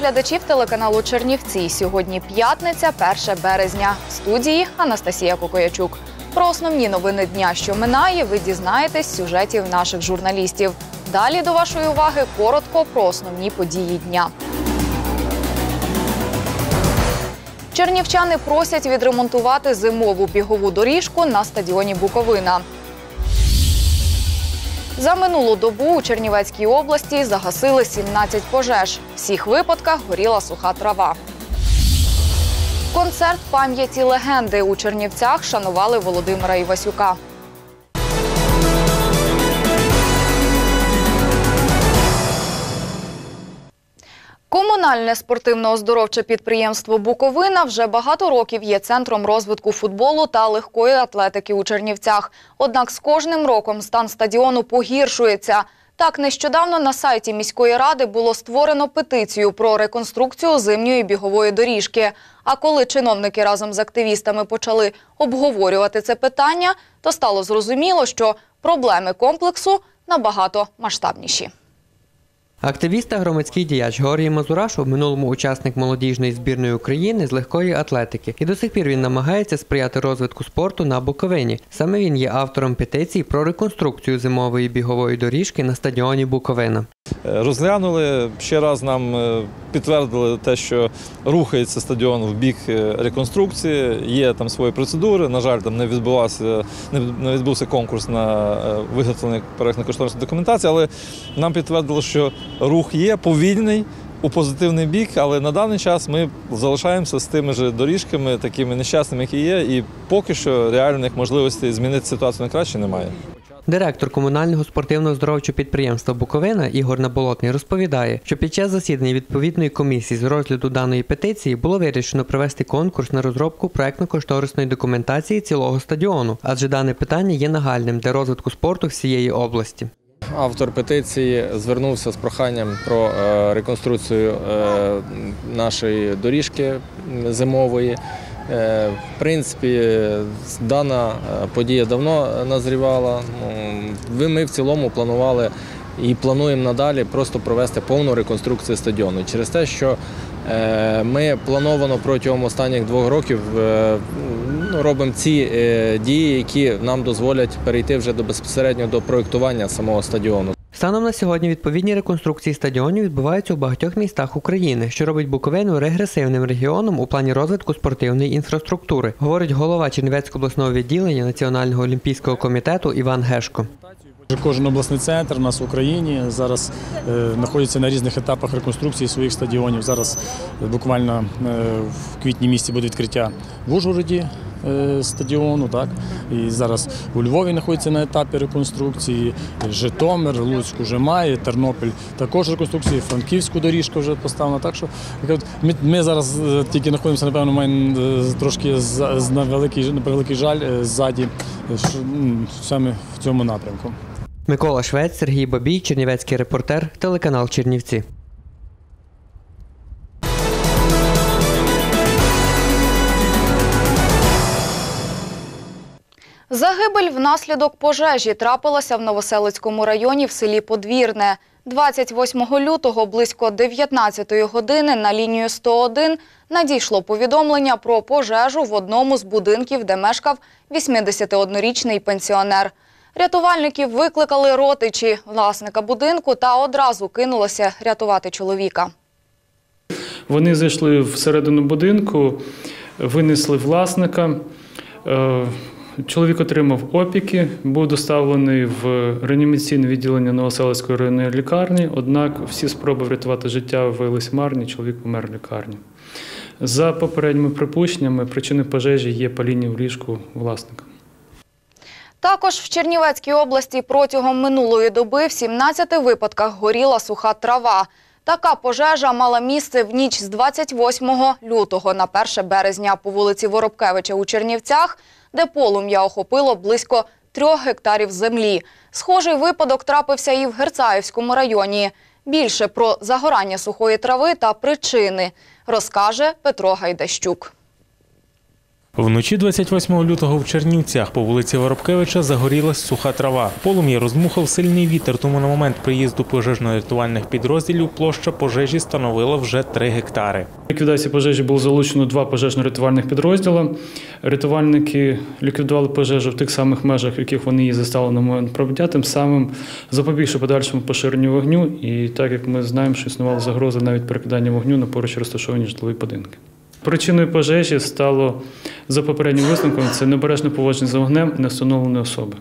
Глядачів телеканалу Чернівці. Сьогодні п'ятниця, 1 березня. В студії Анастасія Кокоячук. Про основні новини дня, що минає, ви дізнаєтесь з сюжетів наших журналістів. Далі до вашої уваги коротко про основні події дня. Чернівчани просять відремонтувати зимову бігову доріжку на стадіоні Буковина. За минулу добу у Чернівецькій області загасили 17 пожеж. В всіх випадках горіла суха трава. Концерт пам'яті легенди у Чернівцях шанували Володимира Івасюка. Комунальне спортивно-оздоровче підприємство Буковина вже багато років є центром розвитку футболу та легкої атлетики у Чернівцях. Однак з кожним роком стан стадіону погіршується. Так, нещодавно на сайті міської ради було створено петицію про реконструкцію зимньої бігової доріжки. А коли чиновники разом з активістами почали обговорювати це питання, то стало зрозуміло, що проблеми комплексу набагато масштабніші. Активіст та громадський діяч Георгій Мазурашов, у минулому учасник молодіжної збірної України з легкої атлетики, і до сих пір він намагається сприяти розвитку спорту на Буковині. Саме він є автором петиції про реконструкцію зимової бігової доріжки на стадіоні Буковина. Е, Розглянули ще раз нам е, підтвердили те, що рухається стадіон в бік е, реконструкції. Є там свої процедури. На жаль, там не відбувався не відбувся конкурс на виготовлення проєктно-кошторисної документації, але нам підтвердили, що рух є повільний. У позитивний бік, але на даний час ми залишаємося з тими ж доріжками, такими нещасними, які є, і поки що реальних можливостей змінити ситуацію на краще немає. Директор комунального спортивно-здоровчого підприємства Буковина Ігор Наболотний розповідає, що під час засідання відповідної комісії з розгляду даної петиції було вирішено провести конкурс на розробку проектно-кошторисної документації цілого стадіону, адже дане питання є нагальним для розвитку спорту всієї області. Автор петиції звернувся з проханням про е, реконструкцію е, нашої доріжки зимової. Е, В принципі, дана подія давно назрівала. Ну, Ми в цілому планували і плануємо надалі просто провести повну реконструкцію стадіону через те, що е, ми плановано протягом останніх двох років е, ну, робимо ці е, дії, які нам дозволять перейти вже до безпосередньо до проєктування самого стадіону. Станом на сьогодні відповідні реконструкції стадіонів відбуваються у багатьох містах України, що робить Буковину регресивним регіоном у плані розвитку спортивної інфраструктури, говорить голова Чернівецького обласного відділення Національного олімпійського комітету Іван Гешко. Кожен обласний центр у нас в Україні зараз е, знаходиться на різних етапах реконструкції своїх стадіонів. Зараз буквально е, в квітні місці буде відкриття в Ужгороді стадіону. Так? І зараз у Львові знаходиться на етапі реконструкції, Житомир, Луцьк вже має, Тернопіль також реконструкції, Франківську доріжку вже поставлена. Так що ми, зараз е, тільки знаходимося, напевно, маємо е, трошки на великий, на превеликий жаль е, ззаді е, саме в цьому напрямку. Микола Швець, Сергій Бабій, Чернівецький репортер, телеканал Чернівці. Загибель внаслідок пожежі трапилася в Новоселицькому районі в селі Подвірне. 28 лютого близько 19 години на лінію 101 надійшло повідомлення про пожежу в одному з будинків, де мешкав 81-річний пенсіонер. Рятувальників викликали родичі власника будинку та одразу кинулося рятувати чоловіка. Вони зайшли всередину будинку, винесли власника. Чоловік отримав опіки, був доставлений в реанімаційне відділення Новоселицької районної лікарні, однак всі спроби врятувати життя виявилися марні, чоловік помер в лікарні. За попередніми припущеннями, причиною пожежі є паління в ліжку власника. Також в Чернівецькій області протягом минулої доби в 17 випадках горіла суха трава. Така пожежа мала місце в ніч з 28 лютого на 1 березня по вулиці Воробкевича у Чернівцях, де полум'я охопило близько трьох гектарів землі. Схожий випадок трапився і в Герцаївському районі. Більше про загорання сухої трави та причини розкаже Петро Гайдащук. Вночі 28 лютого в Чернівцях по вулиці Воробкевича загорілась суха трава. Полум'я розмухав сильний вітер, тому на момент приїзду пожежно-рятувальних підрозділів площа пожежі становила вже 3 гектари. Ліквідації пожежі було залучено два пожежно-рятувальних підрозділи. Рятувальники ліквідували пожежу в тих самих межах, в яких вони її застали на момент пробиття, тим самим запобігши подальшому поширенню вогню. І так як ми знаємо, що існувала загроза навіть перекидання вогню на поруч розташовані житлові будинки. Причиною пожежі стало за попереднім висновком це необережне поводження з вогнем невстановленої особи.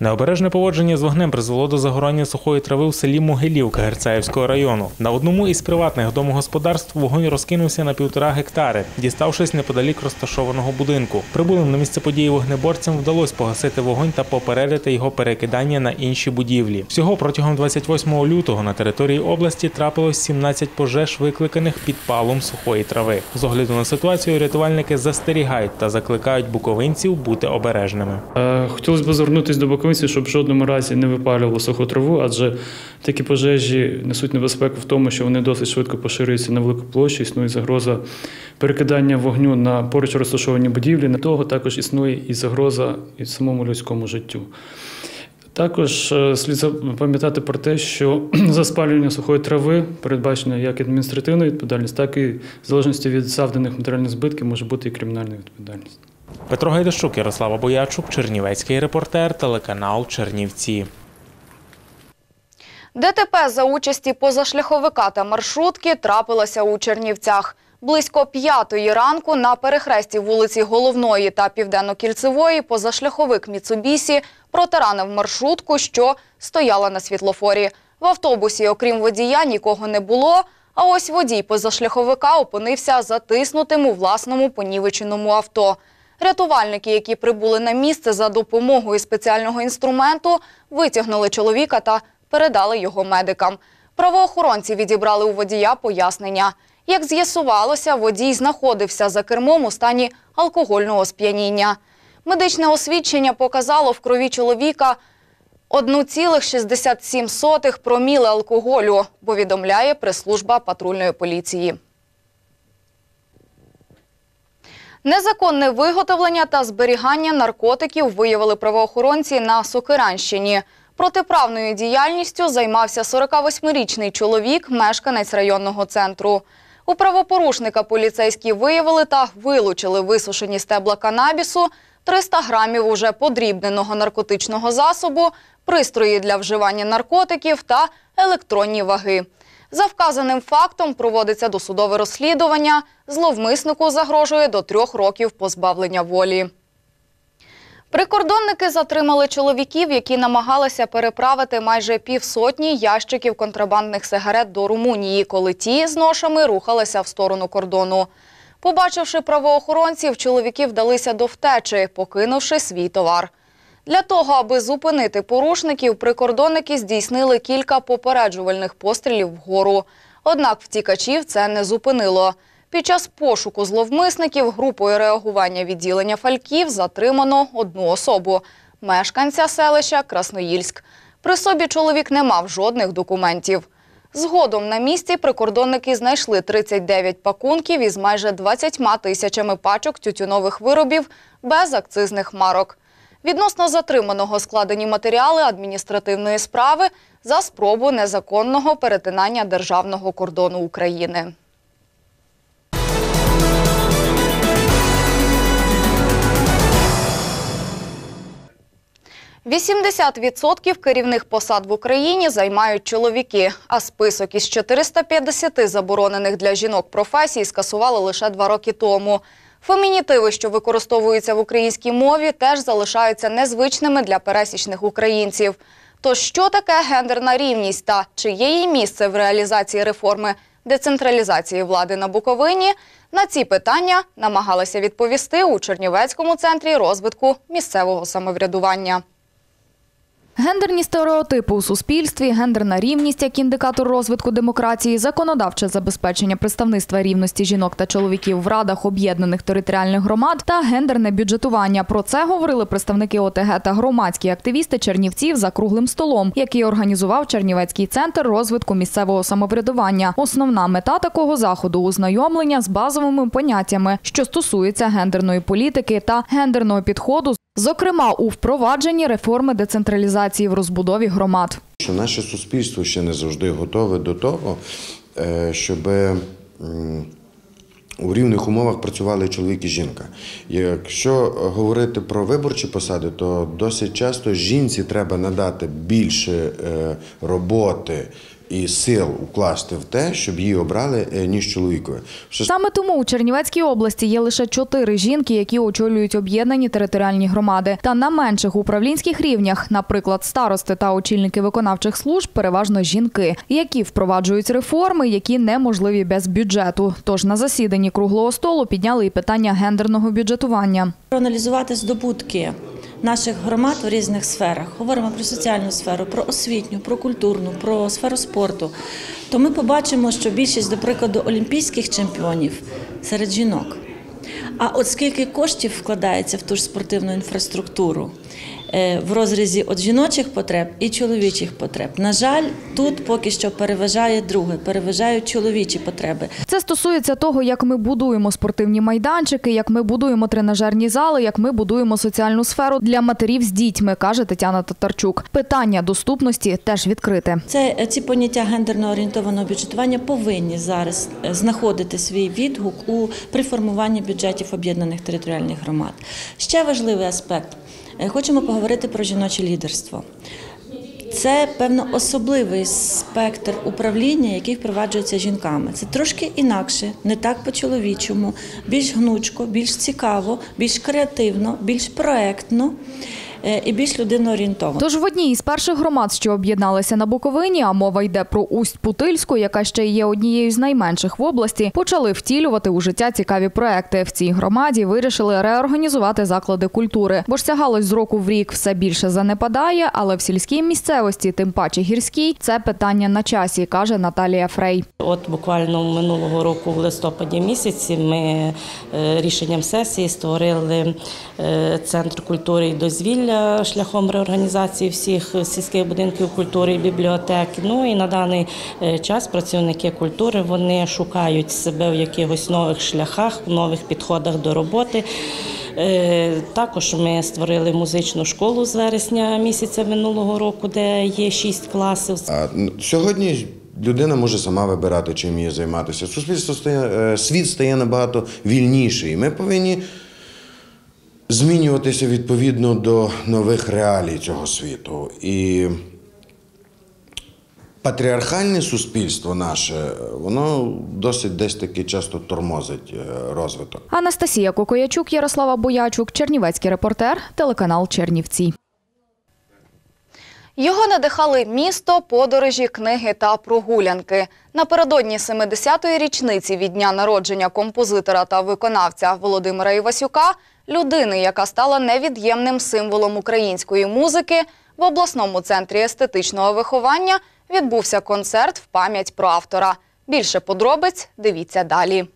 Необережне поводження з вогнем призвело до загорання сухої трави в селі Могилівка Герцаївського району. На одному із приватних домогосподарств вогонь розкинувся на півтора гектари, діставшись неподалік розташованого будинку. Прибулим на місце події вогнеборцям вдалося погасити вогонь та попередити його перекидання на інші будівлі. Всього протягом 28 лютого на території області трапилось 17 пожеж, викликаних підпалом сухої трави. З огляду на ситуацію рятувальники застерігають та закликають буковинців бути обережними. Е, Хотілося б звернутися до боковинців, щоб в жодному разі не випалювали суху траву, адже такі пожежі несуть небезпеку в тому, що вони досить швидко поширюються на велику площу, існує загроза перекидання вогню на поруч розташовані будівлі. На того також існує і загроза і самому людському життю. Також е, слід пам'ятати про те, що за спалювання сухої трави передбачена як адміністративна відповідальність, так і в залежності від завданих матеріальних збитків може бути і кримінальна відповідальність. Петро Гайдащук, Ярослава Боячук, Чернівецький репортер, телеканал Чернівці. ДТП за участі позашляховика та маршрутки трапилося у Чернівцях. Близько п'ятої ранку на перехресті вулиці Головної та Південно-Кільцевої позашляховик Міцубісі протаранив маршрутку, що стояла на світлофорі. В автобусі, окрім водія, нікого не було, а ось водій позашляховика опинився затиснутим у власному понівеченому авто. Рятувальники, які прибули на місце за допомогою спеціального інструменту, витягнули чоловіка та передали його медикам. Правоохоронці відібрали у водія пояснення. Як з'ясувалося, водій знаходився за кермом у стані алкогольного сп'яніння. Медичне освідчення показало в крові чоловіка 1,67 проміли алкоголю, повідомляє прес-служба патрульної поліції. Незаконне виготовлення та зберігання наркотиків виявили правоохоронці на Сокиранщині. Протиправною діяльністю займався 48-річний чоловік, мешканець районного центру. У правопорушника поліцейські виявили та вилучили висушені стебла канабісу, 300 грамів уже подрібненого наркотичного засобу, пристрої для вживання наркотиків та електронні ваги. За вказаним фактом проводиться досудове розслідування. Зловмиснику загрожує до трьох років позбавлення волі. Прикордонники затримали чоловіків, які намагалися переправити майже півсотні ящиків контрабандних сигарет до Румунії, коли ті з ношами рухалися в сторону кордону. Побачивши правоохоронців, чоловіки вдалися до втечі, покинувши свій товар. Для того, аби зупинити порушників, прикордонники здійснили кілька попереджувальних пострілів вгору. Однак втікачів це не зупинило. Під час пошуку зловмисників групою реагування відділення Фальків затримано одну особу – мешканця селища Красноїльськ. При собі чоловік не мав жодних документів. Згодом на місці прикордонники знайшли 39 пакунків із майже 20 тисячами пачок тютюнових виробів без акцизних марок. Відносно затриманого складені матеріали адміністративної справи за спробу незаконного перетинання державного кордону України. 80% керівних посад в Україні займають чоловіки, а список із 450 заборонених для жінок професій скасували лише два роки тому. Фемінітиви, що використовуються в українській мові, теж залишаються незвичними для пересічних українців. То що таке гендерна рівність та чи є її місце в реалізації реформи децентралізації влади на Буковині? На ці питання намагалися відповісти у Чернівецькому центрі розвитку місцевого самоврядування. Гендерні стереотипи у суспільстві, гендерна рівність як індикатор розвитку демократії, законодавче забезпечення представництва рівності жінок та чоловіків в радах об'єднаних територіальних громад та гендерне бюджетування. Про це говорили представники ОТГ та громадські активісти Чернівців за круглим столом, який організував Чернівецький центр розвитку місцевого самоврядування. Основна мета такого заходу ознайомлення з базовими поняттями, що стосуються гендерної політики та гендерного підходу, зокрема у впровадженні реформи децентралізації в розбудові громад. Що наше суспільство ще не завжди готове до того, е, щоб у рівних умовах працювали чоловік і жінка. Якщо говорити про виборчі посади, то досить часто жінці треба надати більше е, роботи і сил укласти в те, щоб її обрали, е, ніж чоловікові. Що Саме тому у Чернівецькій області є лише чотири жінки, які очолюють об'єднані територіальні громади. Та на менших управлінських рівнях, наприклад, старости та очільники виконавчих служб, переважно жінки, які впроваджують реформи, які неможливі без бюджету. Тож на засіданні круглого столу підняли і питання гендерного бюджетування. проаналізувати здобутки наших громад в різних сферах. Говоримо про соціальну сферу, про освітню, про культурну, про сферу спорту. То ми побачимо, що більшість, до прикладу, олімпійських чемпіонів серед жінок. А от скільки коштів вкладається в ту ж спортивну інфраструктуру в розрізі от жіночих потреб і чоловічих потреб. На жаль, тут поки що переважає друге, переважають чоловічі потреби. Це стосується того, як ми будуємо спортивні майданчики, як ми будуємо тренажерні зали, як ми будуємо соціальну сферу для матерів з дітьми, каже Тетяна Татарчук. Питання доступності теж відкрите. Це е, ці поняття гендерно орієнтованого бюджетування повинні зараз е, знаходити свій відгук у при формуванні бюджетів об'єднаних територіальних громад. Ще важливий аспект. Е, Хочемо поговорити про жіноче лідерство. Це певно особливий спектр управління, який впроваджується жінками. Це трошки інакше, не так по-чоловічому, більш гнучко, більш цікаво, більш креативно, більш проектно і більш людиноорієнтовано. Тож в одній із перших громад, що об'єдналися на Буковині, а мова йде про Усть-Путильську, яка ще є однією з найменших в області, почали втілювати у життя цікаві проекти. В цій громаді вирішили реорганізувати заклади культури, бо ж ця галузь з року в рік все більше занепадає, але в сільській місцевості, тим паче гірській, це питання на часі, каже Наталія Фрей. От буквально минулого року, в листопаді місяці, ми е, рішенням сесії створили е, центр культури і дозвілля шляхом реорганізації всіх сільських будинків культури і бібліотек. Ну і на даний е, час працівники культури вони шукають себе в якихось нових шляхах, в нових підходах до роботи. Е, Також ми створили музичну школу з вересня місяця минулого року, де є шість класів. А сьогодні людина може сама вибирати, чим її займатися. Суспільство стає, е, світ стає набагато вільніший. Ми повинні змінюватися відповідно до нових реалій цього світу. І патріархальне суспільство наше, воно досить десь таки часто тормозить е, розвиток. Анастасія Кокоячук, Ярослава Боячук, Чернівецький репортер, телеканал Чернівці. Його надихали місто, подорожі, книги та прогулянки. Напередодні 70-ї річниці від дня народження композитора та виконавця Володимира Івасюка, людини, яка стала невід'ємним символом української музики, в обласному центрі естетичного виховання відбувся концерт в пам'ять про автора. Більше подробиць дивіться далі.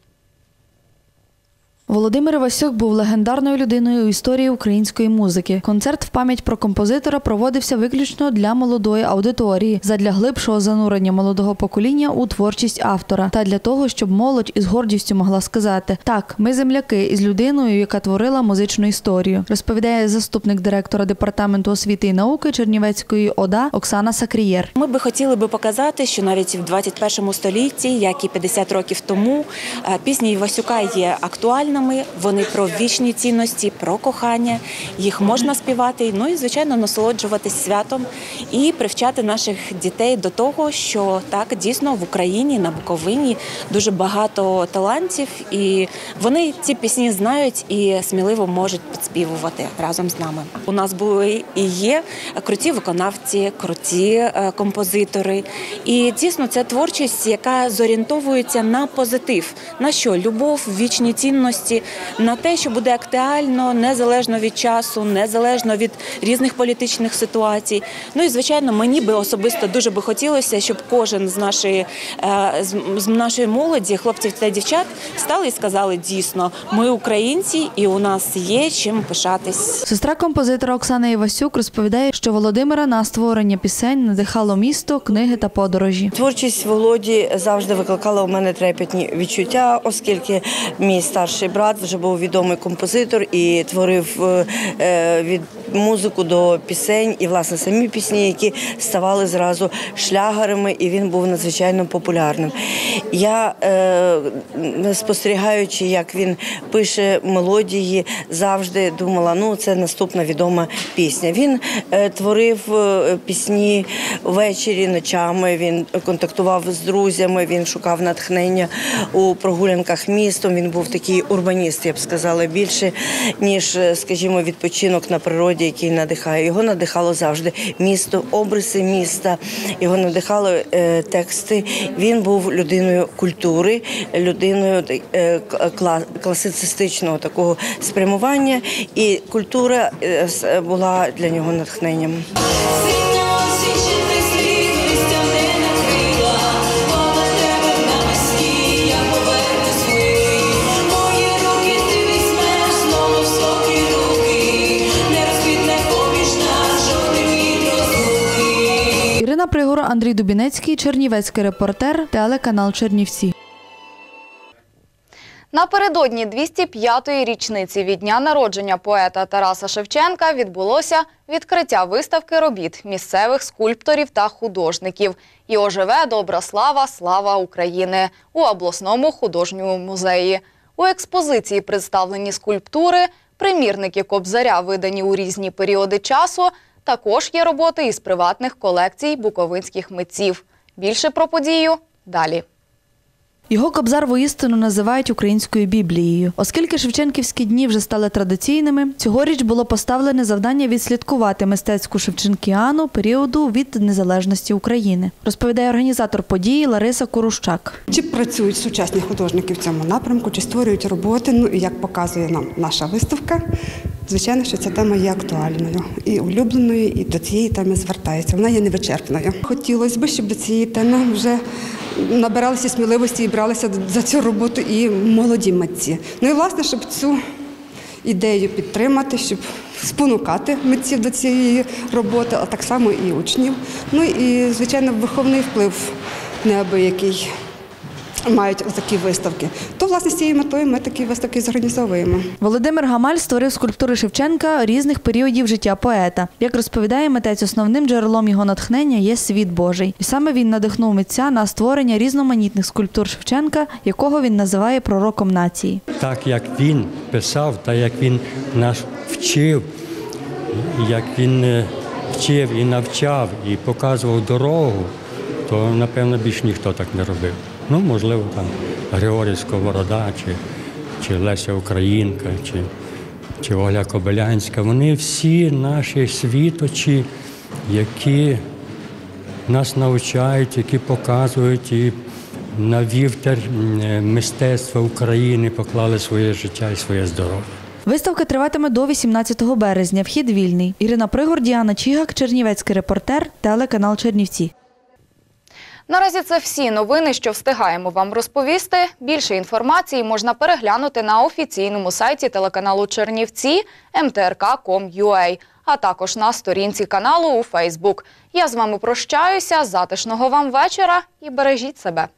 Володимир Івасюк був легендарною людиною у історії української музики. Концерт в пам'ять про композитора проводився виключно для молодої аудиторії, задля глибшого занурення молодого покоління у творчість автора та для того, щоб молодь із гордістю могла сказати: так, ми земляки із людиною, яка творила музичну історію, розповідає заступник директора департаменту освіти і науки Чернівецької ОДА Оксана Сакрієр. Ми би хотіли би показати, що навіть в 21 столітті, як і 50 років тому, е, пісня Івасюка є актуальна, актуальними. Вони про вічні цінності, про кохання. Їх можна співати. Ну і звичайно насолоджуватись святом і привчати наших дітей до того, що так дійсно в Україні на Буковині дуже багато талантів, і вони ці пісні знають і сміливо можуть підспівувати разом з нами. У нас були і є круті виконавці, круті е, композитори. І дійсно це творчість, яка зорієнтовується на позитив, на що любов, вічні цінності, на те, що буде актуально незалежно від часу, незалежно від різних політичних ситуацій. Ну і звичайно, мені би особисто дуже би хотілося, щоб кожен з нашої е, з- з нашої молоді, хлопців та дівчат, стали і сказали дійсно, ми українці, і у нас є чим пишатись. Сестра композитора Оксана Івасюк розповідає, що Володимира на створення пісень надихало місто, книги та подорожі. Творчість Володі завжди викликала у мене трепетні відчуття, оскільки мій старший брат вже був відомий композитор і творив е, е, від музику до пісень, і власне самі пісні, які ставали зразу шлягерами, і він був надзвичайно популярним. Я е, спостерігаючи, як він пише мелодії, завжди думала, ну це наступна відома пісня. Він творив пісні ввечері, ночами. Він контактував з друзями, він шукав натхнення у прогулянках містом. Він був такий урбаніст, я б сказала, більше ніж, е, скажімо, відпочинок на природі, який надихає. Його надихало завжди місто, обриси міста. Його надихали е, тексти. Він був людиною культури, людиною е, кла- класицистичного такого спрямування, і культура е, була для нього натхненням. Ірина Пригора, Андрій Дубінецький, Чернівецький репортер, телеканал Чернівці. Напередодні 205-ї річниці від дня народження поета Тараса Шевченка відбулося відкриття виставки робіт місцевих скульпторів та художників. І оживе добра слава, слава України у обласному художньому музеї. У експозиції представлені скульптури, примірники кобзаря, видані у різні періоди часу. Також є роботи із приватних колекцій буковинських митців. Більше про подію далі. Його кобзар воістину називають українською біблією. Оскільки Шевченківські дні вже стали традиційними, цьогоріч було поставлене завдання відслідкувати мистецьку шевченкіану періоду від незалежності України. Розповідає організатор події Лариса Корущак. Чи працюють сучасні художники в цьому напрямку, чи створюють роботи? Ну і як показує нам наша виставка, звичайно, що ця тема є актуальною і улюбленою, і до цієї теми звертається. Вона є невичерпною. Хотілося б, щоб до цієї теми вже набиралися сміливості і бралися за цю роботу і молоді митці. Ну і власне, щоб цю ідею підтримати, щоб спонукати митців до цієї роботи, а так само і учнів. Ну і звичайно, виховний вплив неабиякий мають такі виставки. То власне з цією метою ми такі виставки зорганізовуємо. Володимир Гамаль створив скульптури Шевченка різних періодів життя поета. Як розповідає митець, основним джерелом його натхнення є світ Божий. І саме він надихнув митця на створення різноманітних скульптур Шевченка, якого він називає пророком нації. так як він писав, та як він нас вчив, як він е, вчив і навчав, і показував дорогу, то напевно більш ніхто так не робив. Ну, можливо, там Григорій Сковорода, чи, чи Леся Українка, чи, чи Оля Кобилянська. Вони всі наші світочі, які нас навчають, які показують і на вівтар м, мистецтва України поклали своє життя і своє здоров'я. Виставка триватиме до 18 березня. Вхід вільний. Ірина Пригор, Діана Чігак, Чернівецький репортер, телеканал Чернівці. Наразі це всі новини, що встигаємо вам розповісти. Більше інформації можна переглянути на офіційному сайті телеканалу Чернівці mtrk.com.ua, а також на сторінці каналу у Фейсбук. Я з вами прощаюся. Затишного вам вечора і бережіть себе.